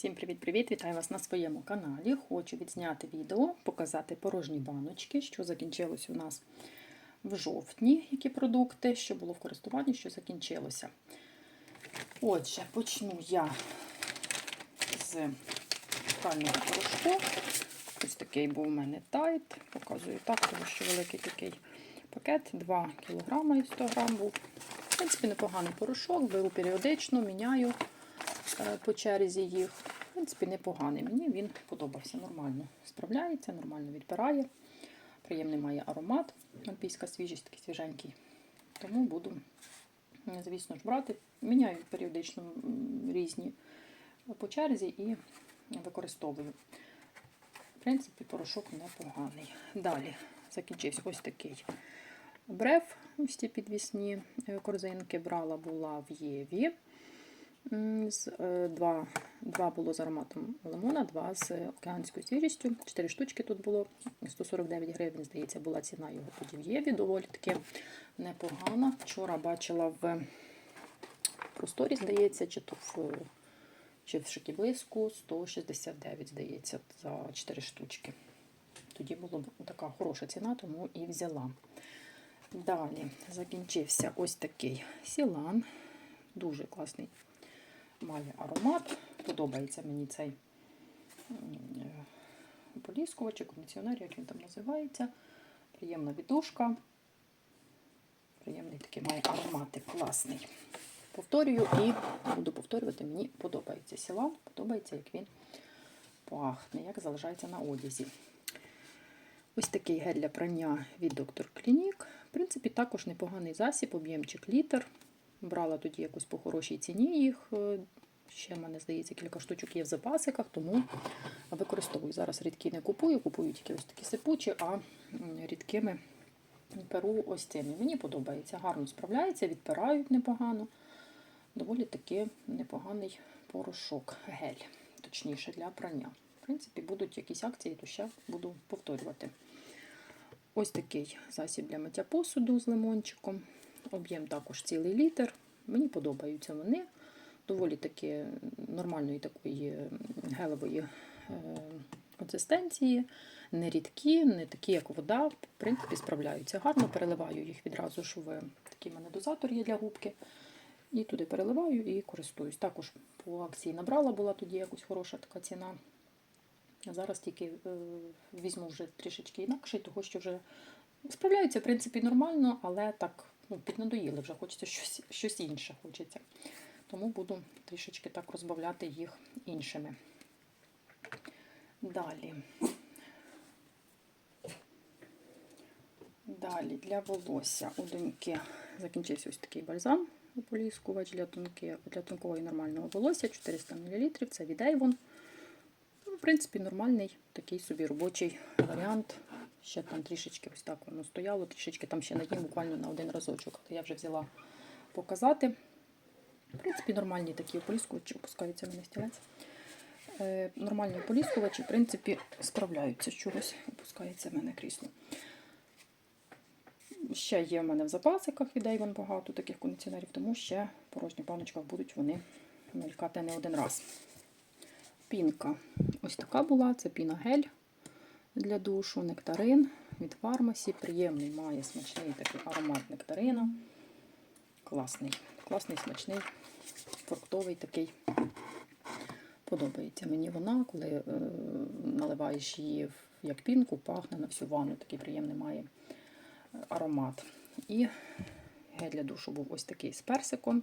Всім привіт-привіт! Вітаю вас на своєму каналі. Хочу відзняти відео, показати порожні баночки, що закінчилось у нас в жовтні, які продукти, що було в користуванні, що закінчилося. Отже, почну я з прального порошку. Ось такий був у мене тайт. Показую так, тому що великий такий пакет, 2 кг і 100 г був. В принципі, непоганий порошок, беру періодично, міняю по черзі їх. В принципі, непоганий. Мені він подобався нормально. Справляється, нормально відбирає. Приємний має аромат. Альпійська свіжість, такий свіженький. Тому буду, звісно ж, брати. Міняю періодично різні по черзі і використовую. В принципі, порошок непоганий. Далі закінчився ось такий бреф. Ось ці підвісні е, корзинки брала була в Єві. Е, Два, два було з ароматом лимона, два з океанською свіжістю. Чотири штучки тут було. 149 гривень, здається, була ціна його тоді в Єві. Доволі таки непогана. Вчора бачила в просторі, здається, чи то в чи в шикіблиску 169, здається, за 4 штучки. Тоді була така хороша ціна, тому і взяла. Далі закінчився ось такий сілан. Дуже класний має аромат. Подобається мені цей поліскувач, чи кондиціонер, як він там називається. Приємна віддушка. Приємний такий має ароматик класний. Повторюю і буду повторювати, мені подобається сілан, подобається, як він пахне, як залишається на одязі. Ось такий гель для прання від Dr. Clinique. В принципі, також непоганий засіб, об'ємчик літр. Брала тоді якось по хорошій ціні їх. Ще, в мене, здається, кілька штучок є в запасиках, тому використовую. Зараз рідкі не купую, купую тільки ось такі сипучі, а рідкими перу ось цими. Мені подобається, гарно справляється, відпирають непогано. Доволі таки непоганий порошок, гель, точніше, для прання. В принципі, будуть якісь акції, то ще буду повторювати. Ось такий засіб для миття посуду з лимончиком. Об'єм також цілий літр. Мені подобаються вони. Доволі таки нормальної такої гелевої консистенції, не рідкі, не такі, як вода. В принципі, справляються гарно. Переливаю їх відразу ж в такий мене дозатор є для губки. І туди переливаю і користуюсь. Також по акції набрала, була тоді якось хороша така ціна. Зараз тільки е, візьму вже трішечки інакше, того що вже справляються, в принципі, нормально, але так ну, піднадоїли, вже хочеться щось, щось інше. хочеться. Тому буду трішечки так розбавляти їх іншими. Далі. Далі для волосся у доньки закінчився ось такий бальзам поліскувач для тонки, для тонкого і нормального волосся 400 мл. Це від Avon. Ну, В принципі, нормальний такий собі робочий варіант. Ще там трішечки ось так воно стояло, трішечки там ще надім буквально на один разочок. Я вже взяла показати. В принципі, нормальні такі ополіскувачі, опускаються на стілець. Е, нормальні ополіскувачі, в принципі, справляються з чогось, опускається в мене крісло. Ще є в мене в запасиках від Avon багато таких кондиціонерів, тому ще в порожніх баночках будуть вони мелькати не один раз. Пінка. Ось така була, це піна гель для душу, нектарин від фармасі. Приємний, має смачний такий аромат нектарина. Класний, класний, смачний, фруктовий такий. Подобається мені вона, коли е, наливаєш її в- як пінку, пахне на всю ванну, такий приємний має аромат. І гель для душу був ось такий з персиком.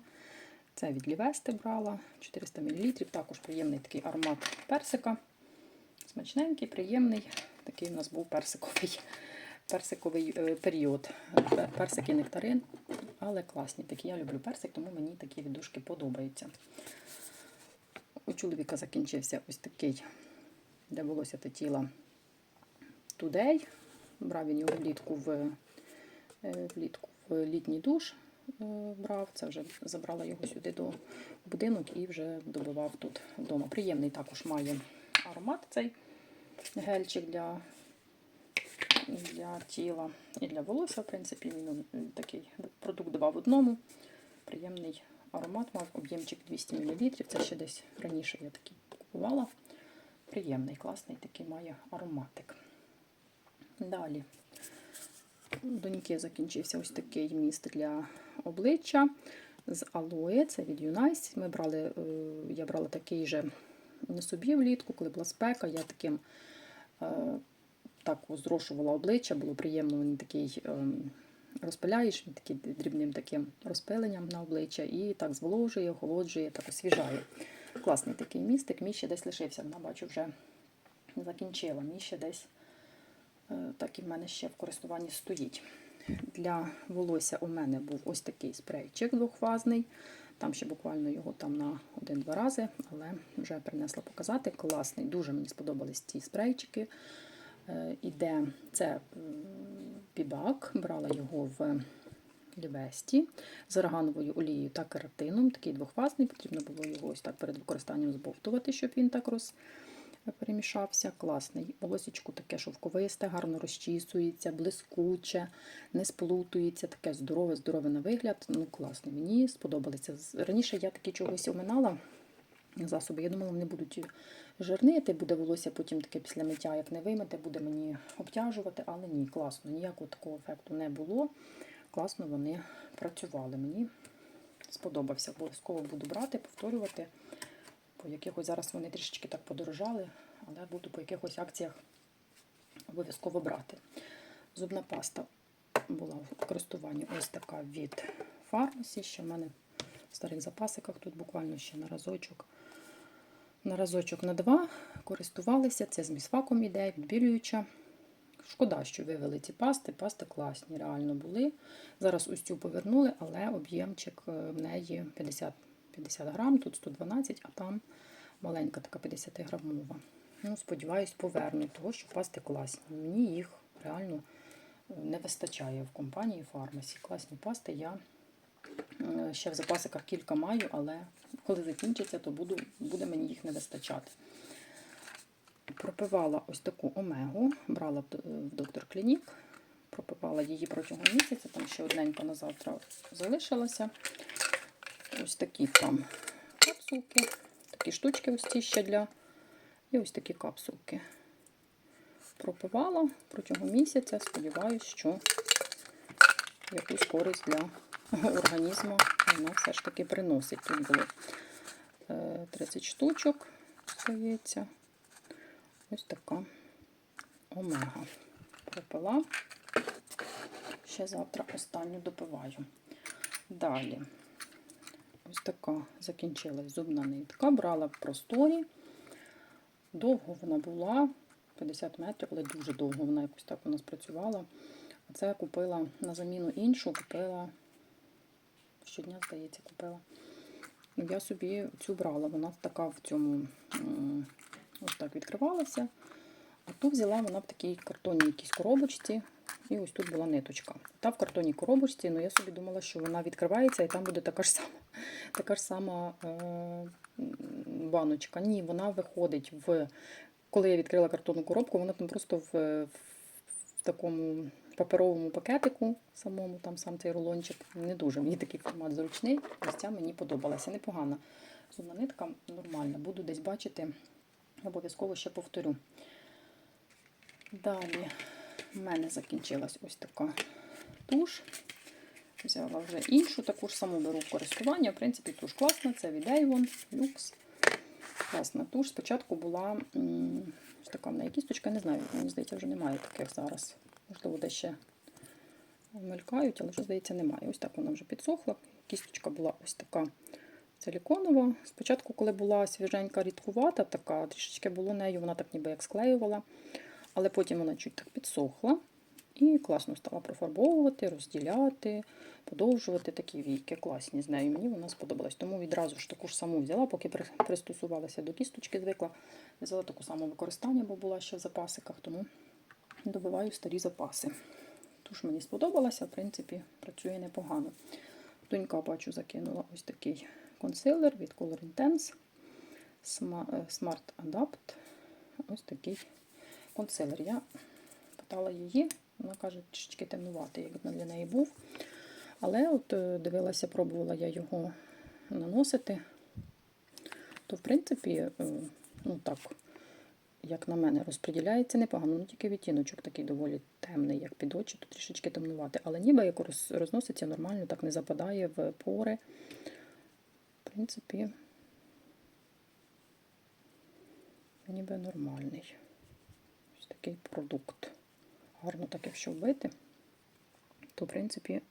Це від Лівести брала 400 мл. Також приємний такий аромат персика. Смачненький, приємний. Такий у нас був персиковий, персиковий е, період. Пе- Персик нектарин. Але класні такі. Я люблю персик, тому мені такі віддушки подобаються. У чоловіка закінчився ось такий для волосся та тіла Today. Брав він його влітку в, е, влітку в літній душ. е, Брав, це вже забрала його сюди до будинок і вже добивав тут вдома. Приємний також має аромат цей гельчик для, для тіла і для волосся, в принципі, він е, такий продукт два в одному. Приємний аромат мав об'ємчик 200 мл. Це ще десь раніше я такий купувала. Приємний, класний такий має ароматик. Далі. У доньки закінчився ось такий міст для обличчя з алоє, це від Юнайс. Ми брали, е, я брала такий же собі влітку, коли була спека. Я таким е, так зрошувала обличчя, було приємно, він такий ем, розпиляєш, він такий дрібним таким розпиленням на обличчя і так зволожує, охолоджує, так освіжає. Класний такий містик. Мій ще десь лишився, вона бачу, вже закінчила. Мій ще десь е, так і в мене ще в користуванні стоїть. Для волосся у мене був ось такий спрейчик двохфазний. Там ще буквально його там на один-два рази, але вже принесла показати. Класний, дуже мені сподобались ці спрейчики. Е, Іде це бібак, брала його в Лівесті з органовою олією та кератином. Такий двохфазний, потрібно було його ось так перед використанням збовтувати, щоб він так роз перемішався. Класний. Волосічку таке шовковисте, гарно розчісується, блискуче, не сплутується, таке здорове, здорове на вигляд. Ну, класний. Мені сподобалися. Раніше я такі чогось оминала засоби. Я думала, вони будуть жирнити, буде волосся потім таке після миття, як не вимити, буде мені обтяжувати, але ні, класно. Ніякого такого ефекту не було. Класно вони працювали. Мені сподобався. Обов'язково буду брати, повторювати. По якихось зараз вони трішечки так подорожали, але буду по якихось акціях обов'язково брати. Зубна паста була в користуванні ось така від фармасі. Ще в мене в старих запасиках тут буквально ще на разочок. На разочок на два користувалися. Це з місфаком іде, відбілююча. Шкода, що вивели ці пасти. Пасти класні, реально були. Зараз ось цю повернули, але об'ємчик е, в неї 50, 50 грам, тут 112, а там маленька така 50 грамова. Ну, сподіваюсь, повернуть, того, що пасти класні. Мені їх реально е, не вистачає в компанії фармасі. Класні пасти. Я е, ще в запасиках кілька маю, але коли закінчиться, то буду, буде мені їх не вистачати. Пропивала ось таку омегу, брала в в доктор Клінік, пропивала її протягом місяця, там ще одненька на завтра залишилася. Ось такі там капсулки, такі штучки ось ці ще для. І ось такі капсулки. Пропивала протягом місяця. Сподіваюсь, що якусь користь для організму вона все ж таки приносить. Тут було е, 30 штучок, здається. Ось така омега. Пропила. Ще завтра останню допиваю. Далі. Ось така закінчилась зубна нитка. Брала в просторі. Довго вона була, 50 метрів, але дуже довго вона якось так у нас працювала. А це я купила на заміну іншу, купила щодня, здається, купила. Я собі цю брала, вона така в цьому ось так відкривалася. А ту взяла вона в такій картонній якійсь коробочці. І ось тут була ниточка. Та в картонній коробочці, ну я собі думала, що вона відкривається і там буде така ж сама, така ж сама е, баночка. Ні, вона виходить в. Коли я відкрила картонну коробку, вона там просто в, в, такому паперовому пакетику, самому там сам цей рулончик. Не дуже. Мені такий формат зручний. Ось ця мені подобалася. Непогана. Зубна нитка нормальна. Буду десь бачити. Обов'язково ще повторю. Далі в мене закінчилась ось така туш. Взяла вже іншу, таку ж саму беру в користування. В принципі, туш класна, це від Avon Lux. Класна туш. Спочатку була ось така в неї кісточка, не знаю, мені здається, вже немає таких зараз. Можливо, де ще мелькають, але вже, здається, немає. Ось так вона вже підсохла. Кісточка була ось така силіконова. Спочатку, коли була свіженька рідкувата, така, трішечки було нею, вона так ніби як склеювала. Але потім вона чуть так підсохла і класно стала профарбовувати, розділяти, подовжувати такі війки. Класні з нею. Мені вона сподобалась. Тому відразу ж таку ж саму взяла, поки пристосувалася до кісточки, звикла. Взяла таку саму використання, бо була ще в запасиках, тому добиваю старі запаси. Тож мені сподобалася, в принципі, працює непогано. Донька, бачу, закинула ось такий консилер від Color Intense е, Smart Adapt. Ось такий консилер. Я питала її, вона каже, трішечки темнуватий, як для неї був. Але от е, дивилася, пробувала я його наносити. То, в принципі, е, ну так, як на мене, розподіляється непогано. Ну тільки відтіночок такий доволі темний, як під очі, тут трішечки темнувати. Але ніби як розноситься нормально, так не западає в пори. В принципі, ніби нормальний. Такий продукт. Гарно так, якщо вбити, то, в принципі,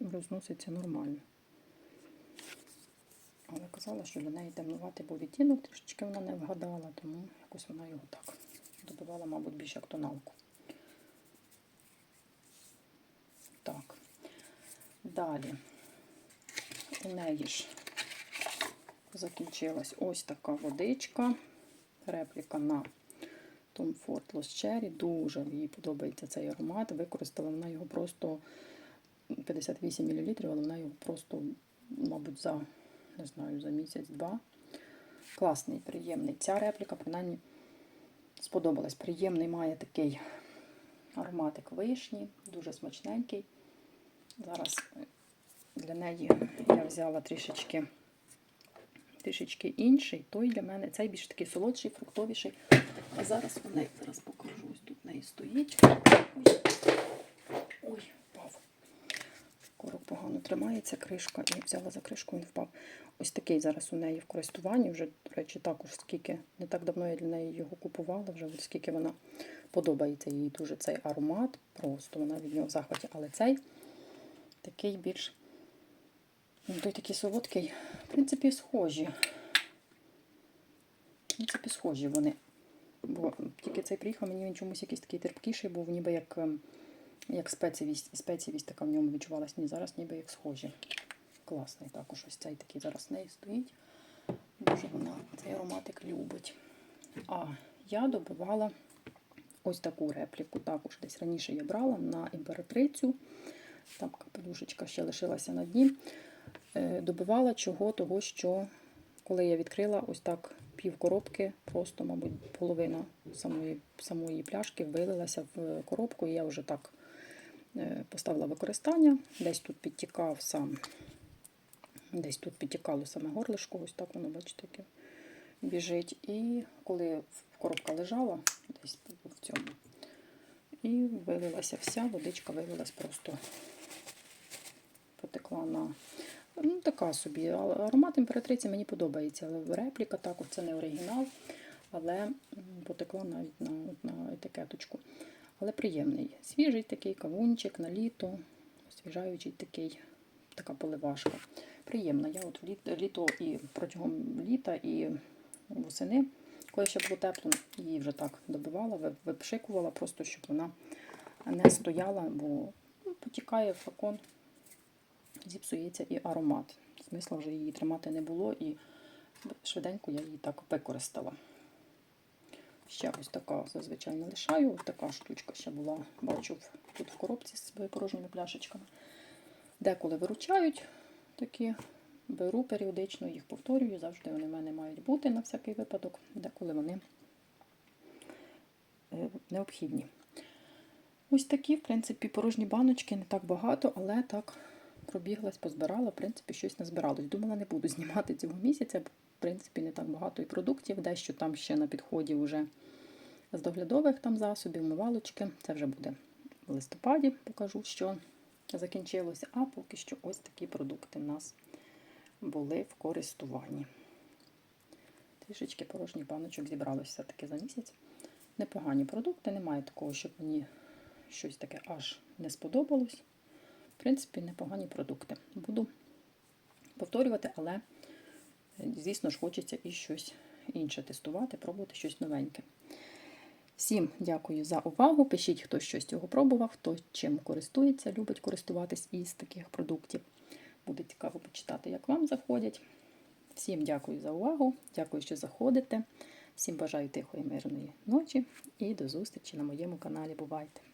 розноситься нормально. Але казала, що для неї темнувати був відтінок, трішечки вона не вгадала, тому якось вона його так добивала, мабуть, більш як тоналку. Так. Далі у неї ж закінчилась ось така водичка. Репліка на Tom Ford Lost Cherry. Дуже їй подобається цей аромат. Використала вона його просто 58 мл, але вона його просто, мабуть, за, не знаю, за місяць-два. Класний, приємний. Ця репліка, принаймні, сподобалась. Приємний має такий ароматик вишні, дуже смачненький. Зараз для неї я взяла трішечки, трішечки інший. Той для мене, цей більш такий солодший, фруктовіший. А зараз у неї, зараз покажу, ось тут в неї стоїть. Ой, ой впав. Корок погано тримається кришка і взяла за кришку, він впав. Ось такий зараз у неї в користуванні. Вже, до речі, також скільки, не так давно я для неї його купувала, вже от скільки вона подобається їй дуже цей аромат. Просто вона від нього в захваті. Але цей такий більш ну, той такий солодкий, в принципі, схожі. В принципі, схожі вони. Бо тільки цей приїхав, мені він чомусь якийсь такий терпкіший був, ніби як, ем, як спеціївість, спеціївість така в ньому відчувалась. Ні, зараз ніби як схожі. Класний також ось цей такий зараз в неї стоїть. Дуже вона цей ароматик любить. А я добивала ось таку репліку. Також десь раніше я брала на імператрицю. Там капелюшечка ще лишилася на дні. Е, Добивала чого, того, що коли я відкрила ось так пів коробки, просто, мабуть, половина самої, самої пляшки вилилася в коробку, і я вже так е, поставила використання. Десь тут підтікав сам, десь тут підтікало саме горлишко, ось так воно, бачите, яке біжить. І коли коробка лежала десь в цьому, і вилилася вся, водичка вилилась просто потекла на. Ну, така собі. Аромат імператриці мені подобається. Але репліка також це не оригінал, але потекла навіть на, на етикеточку. Але приємний. Свіжий такий кавунчик на літо, освіжаючий такий, така поливашка. Приємна. Я от літо, літо і протягом літа і восени, коли ще було тепло, її вже так добивала, випшикувала, просто щоб вона не стояла, бо ну, потікає флакон зіпсується і аромат. Смисла вже її тримати не було, і швиденько я її так використала. Ще ось така зазвичай не лишаю. Ось така штучка ще була, бачу тут в коробці з порожніми пляшечками. Деколи виручають такі, беру періодично, їх повторюю, завжди вони в мене мають бути на всякий випадок, деколи вони е, необхідні. Ось такі, в принципі, порожні баночки, не так багато, але так пробіглась, позбирала, в принципі, щось назбиралось. Думала, не буду знімати цього місяця, бо, в принципі, не так багато і продуктів, дещо там ще на підході вже з доглядових там засобів, мивалочки. Це вже буде в листопаді, покажу, що закінчилося. А поки що ось такі продукти в нас були в користуванні. Трішечки порожніх баночок зібралося все-таки за місяць. Непогані продукти, немає такого, щоб мені щось таке аж не сподобалось. В принципі, непогані продукти. Буду повторювати, але, е, звісно ж, хочеться і щось інше тестувати, пробувати щось новеньке. Всім дякую за увагу. Пишіть, хто щось цього пробував, хто чим користується, любить користуватись із таких продуктів. Буде цікаво почитати, як вам заходять. Всім дякую за увагу, дякую, що заходите. Всім бажаю тихої мирної ночі і до зустрічі на моєму каналі. Бувайте!